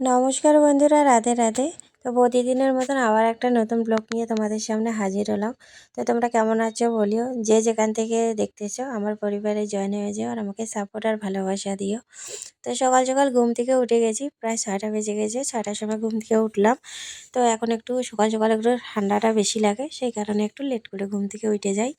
নমস্কার বন্ধুরা, রাধে রাধে। তো প্রতিদিনের মতন আবার একটা নতুন ব্লগ নিয়ে তোমাদের সামনে হাজির হলাম। তো তোমরা কেমন আছো বলিও, যে যেখান থেকে দেখতেছো, আমার পরিবারে জয়েন হয়ে যাও আর আমাকে সাপোর্ট আর ভালোবাসা দিও। তো সকাল সকাল ঘুম থেকে উঠে গেছি। প্রায় ছয়টা বেজে গেছে, ছয়টার সময় ঘুম থেকে উঠলাম। তো এখন একটু সকাল সকাল একটু ঠান্ডাটা বেশি লাগে, সেই কারণে একটু লেট করে ঘুম থেকে উঠে যাই।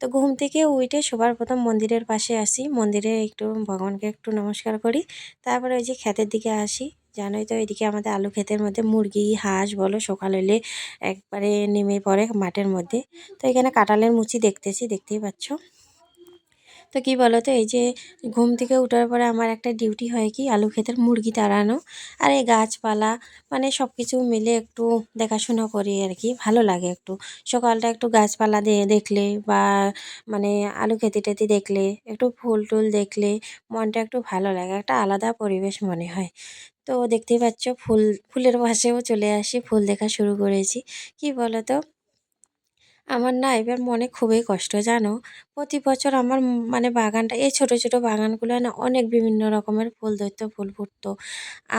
তো ঘুম থেকে উঠে সবার প্রথম মন্দিরের পাশে আসি। মন্দিরে একটু ভগবানকে একটু নমস্কার করি। তারপরে ওই যে ক্ষেতের দিকে আসি। জানোই তো এদিকে আমাদের আলু ক্ষেতের মধ্যে মুরগি, হাঁস বলো, সকাল হলে একবারে নেমে পড়ে মাঠের মধ্যে। তো এখানে কাঁঠালের মুচি দেখতেছি, দেখতেই পাচ্ছ। তো কি বলো তো এই যে ঘুম থেকে ওঠার পরে আমার একটা ডিউটি হয় কি, আলু ক্ষেতের মুরগি তাড়ানো। আর এই গাছপালা মানে সব কিছু মিলে একটু দেখাশোনা করি আর কি, ভালো লাগে একটু। সকালটা একটু গাছপালা দিয়ে দেখলে বা মানে আলু খেতে টেতে দেখলে, একটু ফুল টুল দেখলে মনটা একটু ভালো লাগে, একটা আলাদা পরিবেশ মনে হয়। তো দেখতেই পাচ্ছ, ফুল, ফুলের পাশেও চলে আসি, ফুল দেখা শুরু করেছি। কি বলো তো আমার না এবার মনে খুবই কষ্ট, জানো? প্রতি বছর আমার মানে বাগানটা, এই ছোট ছোট বাগানগুলো না অনেক বিভিন্ন রকমের ফুল ধরতো, ফুল ফুটতো।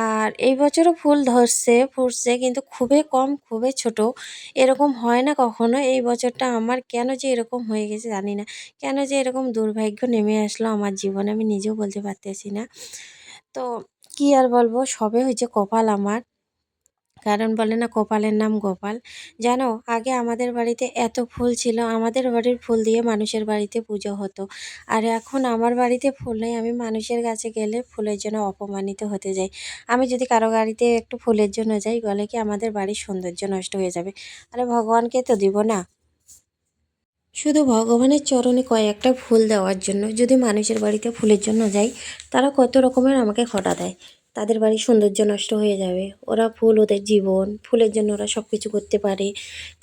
আর এই বছরও ফুল ধরছে, ফুটছে কিন্তু খুবই কম, খুবই ছোট। এরকম হয় না কখনো? এই বছরটা আমার কেন যে এরকম হয়ে গেছে জানি না। কেন যে এরকম দুর্ভাগ্য নেমে আসলো আমার জীবনে আমি নিজেও বলতে পারতেছি না। তো কি আর বলব? সবে হয়েছে কপাল আমার। কারণ বলে না কপালের নাম গোপাল। জানো, আগে আমাদের বাড়িতে এত ফুল ছিল, আমাদের বাড়ির ফুল দিয়ে মানুষের বাড়িতে পুজো হতো। আর এখন আমার বাড়িতে ফুল নেই, আমি মানুষের কাছে গেলে ফুলের জন্য অপমানিত হতে যাই। আমি যদি কারও গাড়িতে একটু ফুলের জন্য যাই বলে কি আমাদের বাড়ির সৌন্দর্য নষ্ট হয়ে যাবে? আরে ভগবানকে তো দিব না। শুধু ভগবানের চরণে কয়েকটা ফুল দেওয়ার জন্য যদি মানুষের বাড়িতে ফুলের জন্য যাই, তারা কত রকমের আমাকে খটা দেয়। তাদের বাড়ির সৌন্দর্য নষ্ট হয়ে যাবে। ওরা ফুল, ওদের জীবন, ফুলের জন্য ওরা সব কিছু করতে পারে।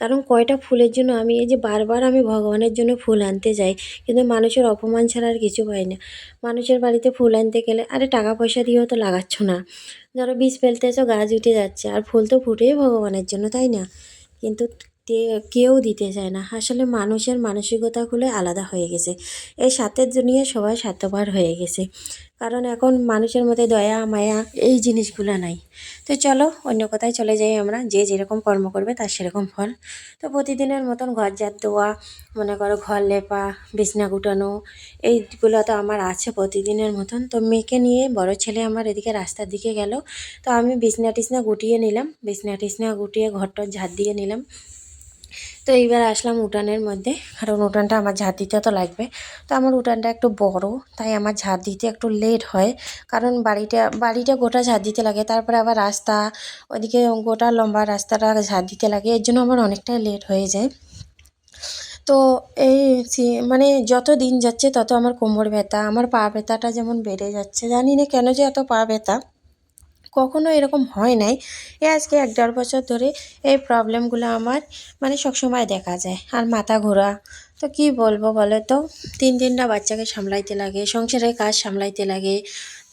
কারণ কয়টা ফুলের জন্য আমি, এই যে বারবার আমি ভগবানের জন্য ফুল আনতে যাই, কিন্তু মানুষের অপমান ছাড়া আর কিছু পাই না। মানুষের বাড়িতে ফুল আনতে গেলে, আরে টাকা পয়সা দিয়েও তো লাগাচ্ছ না। ধরো বীজ ফেলতেছো গাছ উঠে যাচ্ছে, আর ফুল তো ফুটেই ভগবানের জন্য, তাই না? কিন্তু কেউ দিতে চায় না। আসলে মানুষের মানসিকতাগুলো আলাদা হয়ে গেছে। এই সাতের দুনিয়া সবাই স্বার্থপর হয়ে গেছে। কারণ এখন মানুষের মধ্যে দয়া, মায়া এই জিনিসগুলো নাই। তো চলো, অন্য কোথায় চলে যাই আমরা, যে যেরকম কর্ম করবে তার সেরকম ফল। তো প্রতিদিনের মতন ঘর জাত দেওয়া মনে করো ঘর লেপা, বিছনা গুটানো, এইগুলো তো আমার আছে প্রতিদিনের মতন। তো মেয়েকে নিয়ে বড় ছেলে আমার এদিকে রাস্তার দিকে গেল। তো আমি বিছনা টিছনা গুটিয়ে নিলাম, বিছনা টিছনা গুটিয়ে ঘরটর ঝাড় দিয়ে নিলাম। তো এইবার আসলাম উঠানের মধ্যে। কারণ উঠানটা আমার ঝাঁট দিতে তো লাগবে। তো আমার উঠানটা একটু বড়, তাই আমার ঝাঁট দিতে একটু লেট হয়। কারণ বাড়িটা বাড়িটা গোটা ঝাঁট দিতে লাগে, তারপরে আবার রাস্তা, ওইদিকে গোটা লম্বা রাস্তাটা ঝাঁট দিতে লাগে, এর জন্য আমার অনেকটাই লেট হয়ে যায়। তো এই মানে যত দিন যাচ্ছে, তত আমার কোমর ব্যথা, আমার পা ব্যথাটা যেমন বেড়ে যাচ্ছে, জানি না কেন যে এত পা ব্যথা। কখনো এরকম হয় নাই। এ আজকে এক দেড় বছর ধরে এই প্রবলেমগুলো আমার মানে সবসময় দেখা যায়। আর মাথা ঘোরা তো কি বলব বলো তো? তিন তিনটা বাচ্চাকে সামলাইতে লাগে, সংসারের কাজ সামলাইতে লাগে।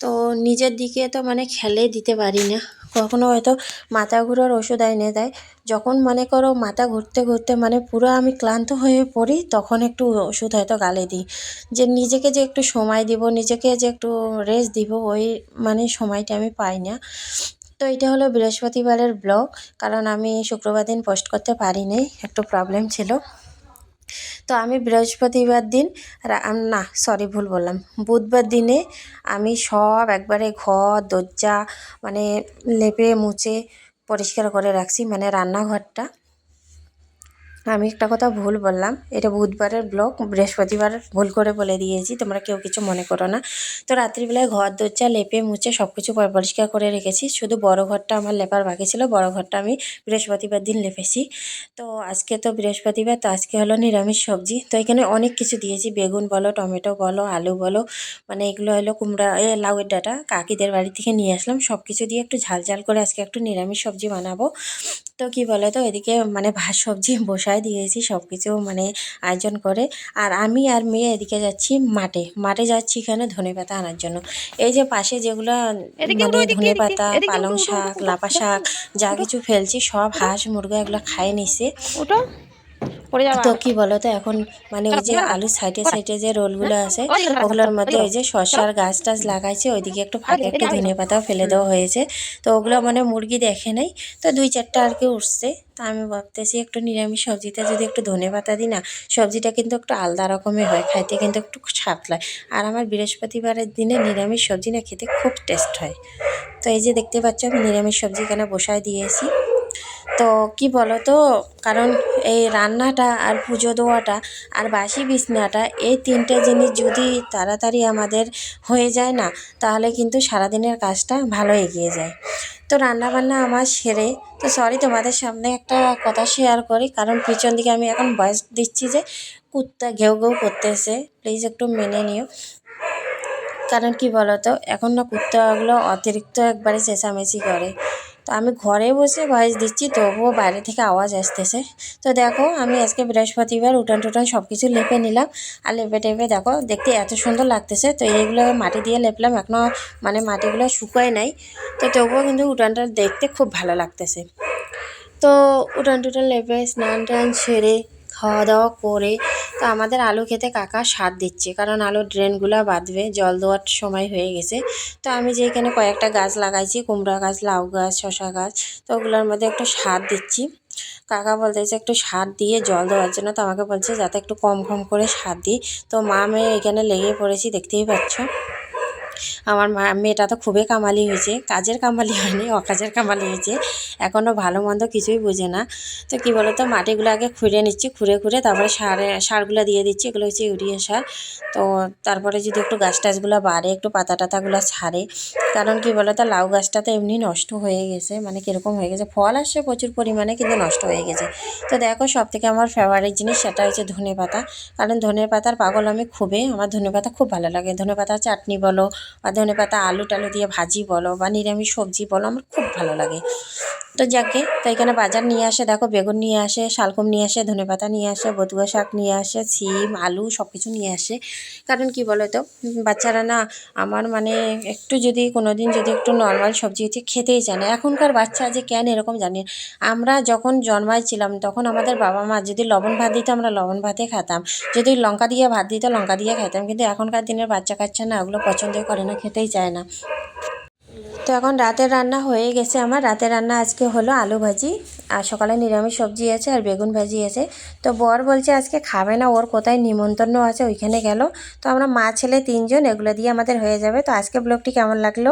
তো নিজের দিকে তো মানে খেলে দিতে পারি না। কখনো হয়তো মাথা ঘুরার ওষুধ এনে দেয়। যখন মনে করো মাথা ঘুরতে ঘুরতে মানে পুরো আমি ক্লান্ত হয়ে পড়ি, তখন একটু ওষুধ হয়তো গালে দিই। যে নিজেকে যে একটু সময় দিব, নিজেকে যে একটু রেস্ট দিব, ওই মানে সময়টা আমি পাই না। তো এটা হলো বৃহস্পতিবারের ব্লগ। কারণ আমি শুক্রবার দিন পোস্ট করতে পারিনি, একটু প্রবলেম ছিল। তো আমি বৃহস্পতিবার দিন না সরি ভুল বললাম। বুধবার দিনে আমি সব একবারে ঘর, দরজা মানে লেপে, মুছে, পরিষ্কার করে রাখছি মানে রান্নাঘরটা। আমি একটা কথা ভুল বললাম। এটা বুধবারের ব্লগ বৃহস্পতিবার ভুল করে বলে দিয়েছি, তোমরা কেউ কিছু মনে করো না। তো রাত্রিবেলায় ঘর, দরজা লেপে, মুছে সব কিছু পরিষ্কার করে রেখেছি। শুধু বড় ঘরটা আমার লেপার বাকি ছিল, বড় ঘরটা আমি বৃহস্পতিবার দিন লেপেছি। তো আজকে তো বৃহস্পতিবার, তো আজকে হলো নিরামিষ সবজি। তো এখানে অনেক কিছু দিয়েছি, বেগুন বলো, টমেটো বলো, আলু বলো মানে এগুলো হলো কুমড়া, এ লাউয়ের ডাটা, কাকিদের বাড়ি থেকে নিয়ে আসলাম। সব কিছু দিয়ে একটু ঝাল ঝাল করে আজকে একটু নিরামিষ সবজি বানাবো। তো কি বলো তো এদিকে মানে ভাত সবজি বসায় দিয়েছি সব কিছু মানে আয়োজন করে। আর আমি আর মেয়ে এদিকে যাচ্ছি মাঠে। মাঠে যাচ্ছি এখানে ধনে পাতা আনার জন্য। এই যে পাশে যেগুলো মানে ধনে পাতা পালং শাক লাপা শাক যা কিছু ফেলছি সব হাঁস মুরগা এগুলো খায় নিছে। ওটা তো কি বলো তো এখন মানে ওই যে আলুর সাইডে সাইডে যে রোলগুলো আছে ওগুলোর মধ্যে ওই যে শসার গাছ টাছ লাগাইছে ওইদিকে একটু ফাঁকে একটু ধনে পাতাও ফেলে দেওয়া হয়েছে। তো ওগুলো মানে মুরগি দেখে নাই। তো দুই চারটা আর কি উঠছে। তা আমি ভাবতেছি একটু নিরামিষ সবজিতে যদি একটু ধনে পাতা দিই না সবজিটা কিন্তু একটু আলাদা রকমের হয় খাইতে কিন্তু একটু স্বাদ লাগে আর আমার বৃহস্পতিবারের দিনে নিরামিষ সবজি না খেতে খুব টেস্ট হয়। তো এই যে দেখতে পাচ্ছ আমি নিরামিষ সবজি এখানে বসায় দিয়েছি? তো কি বলো তো কারণ এই রান্নাটা আর পুজো দেওয়াটা আর বাসি বিছনাটা এই তিনটে জিনিস যদি তাড়াতাড়ি আমাদের হয়ে যায় না, তাহলে কিন্তু সারাদিনের কাজটা ভালো এগিয়ে যায়। তো রান্নাবান্না আমার সেরে। তো সরি তোমাদের সামনে একটা কথা শেয়ার করি, কারণ পিছন দিকে আমি এখন ভয়েস দিচ্ছি যে কুত্তা ঘেউ ঘেউ করতেছে। প্লিজ একটু মেনে নিও। কারণ কি বলতো? এখন না কুত্তাগুলো অতিরিক্ত একবারে চেঁচামেচি করে। তো আমি ঘরে বসে ভয়েস দিচ্ছি, তবুও বাইরে থেকে আওয়াজ আসতেছে। তো দেখো, আমি আজকে বৃহস্পতিবার, উঠান টুটান সব কিছু লেপে নিলাম। আর লেপে টেপে দেখো, দেখতে এত সুন্দর লাগতেছে। তো এইগুলো মাটি দিয়ে লেপলাম এখনও মানে মাটিগুলো শুকায় নাই। তো তবুও কিন্তু উঠানটা দেখতে খুব ভালো লাগতেছে। তো উঠান টুটান লেপে, স্নান টান সেরে, খাওয়া দাওয়া করে তো আমাদের আলু খেতে কাকা স্বাদ দিচ্ছে, কারণ আলুর ড্রেনগুলো বাঁধবে, জল দেওয়ার সময় হয়ে গেছে। তো আমি যে এখানে কয়েকটা গাছ লাগাইছি, কুমড়া গাছ, লাউ গাছ শশা গাছ, তো ওগুলোর মধ্যে একটু স্বাদ দিচ্ছি। কাকা বলতেছে একটু সার দিয়ে জল দেওয়ার জন্য, তো আমাকে বলছে যাতে একটু কম কম করে সার দিই। তো মা মেয়ে এখানে লেগে পড়েছি, দেখতেই পাচ্ছ। আমার মা, মেয়েটা তো খুবই কামালি হয়েছে। কাজের কামালি হয়নি অকাজের কামালি হয়েছে। এখনও ভালো মন্দ কিছুই বোঝে না। তো কী বলো তো মাটিগুলো আগে খুঁড়ে নিচ্ছি, খুঁড়ে খুঁড়ে তারপরে সারে, সারগুলো দিয়ে দিচ্ছি, এগুলো হচ্ছে ইউরিয়া সার। তো তারপরে যদি একটু গাছ টাছগুলো বাড়ে, একটু পাতা টাতাগুলো ছাড়ে, কারণ কি বলো তো লাউ গাছটা তো এমনি নষ্ট হয়ে গেছে মানে কীরকম হয়ে গেছে, ফল আসছে প্রচুর পরিমাণে কিন্তু নষ্ট হয়ে গেছে। তো দেখো সব থেকে আমার ফেভারিট জিনিস সেটা হচ্ছে ধনে পাতা কারণ ধনে পাতার পাগল আমি খুবই, আমার ধনে পাতা খুব ভালো লাগে। ধনে পাতার চাটনি বলো বা ধনে পাতা আলু টালু দিয়ে ভাজি বলো বা নিরামিষ সবজি বলো, আমার খুব ভালো লাগে। তো যাকে, তো এখানে বাজার নিয়ে আসে, দেখো বেগুন নিয়ে আসে, শালকুম নিয়ে আসে ধনে পাতা নিয়ে আসে, বতুয়া শাক নিয়ে আসে সিম আলু সব কিছু নিয়ে আসে। কারণ কি বলো তো বাচ্চারা না, আমার মানে একটু যদি কোনো দিন যদি একটু নর্মাল সবজি হচ্ছে খেতেই চায় না এখনকার বাচ্চা যে কেন এরকম জানি। আমরা যখন জন্মাইছিলাম, তখন আমাদের বাবা মা যদি লবণ ভাত দিত, আমরা লবণ ভাতে খেতাম। যদি লঙ্কা দিয়ে ভাত দিত, লঙ্কা দিয়ে খেতাম কিন্তু এখনকার দিনের বাচ্চা কাচ্চা না, ওগুলো পছন্দ করে না, খেতেই চায় না। তো এখন রাতের রান্না হয়ে গেছে আমার। রাতের রান্না আজকে হলো আলু ভাজি, আর সকালে নিরামিষ সবজি আছে আর বেগুন ভাজি আছে। তো বর বলছে আজকে খাবে না, ওর কোথায় নিমন্ত্রণ আছে ওইখানে গেল। তো আমরা মা, ছেলে তিনজন এগুলো দিয়ে আমাদের হয়ে যাবে। তো আজকে ব্লগটি কেমন লাগল?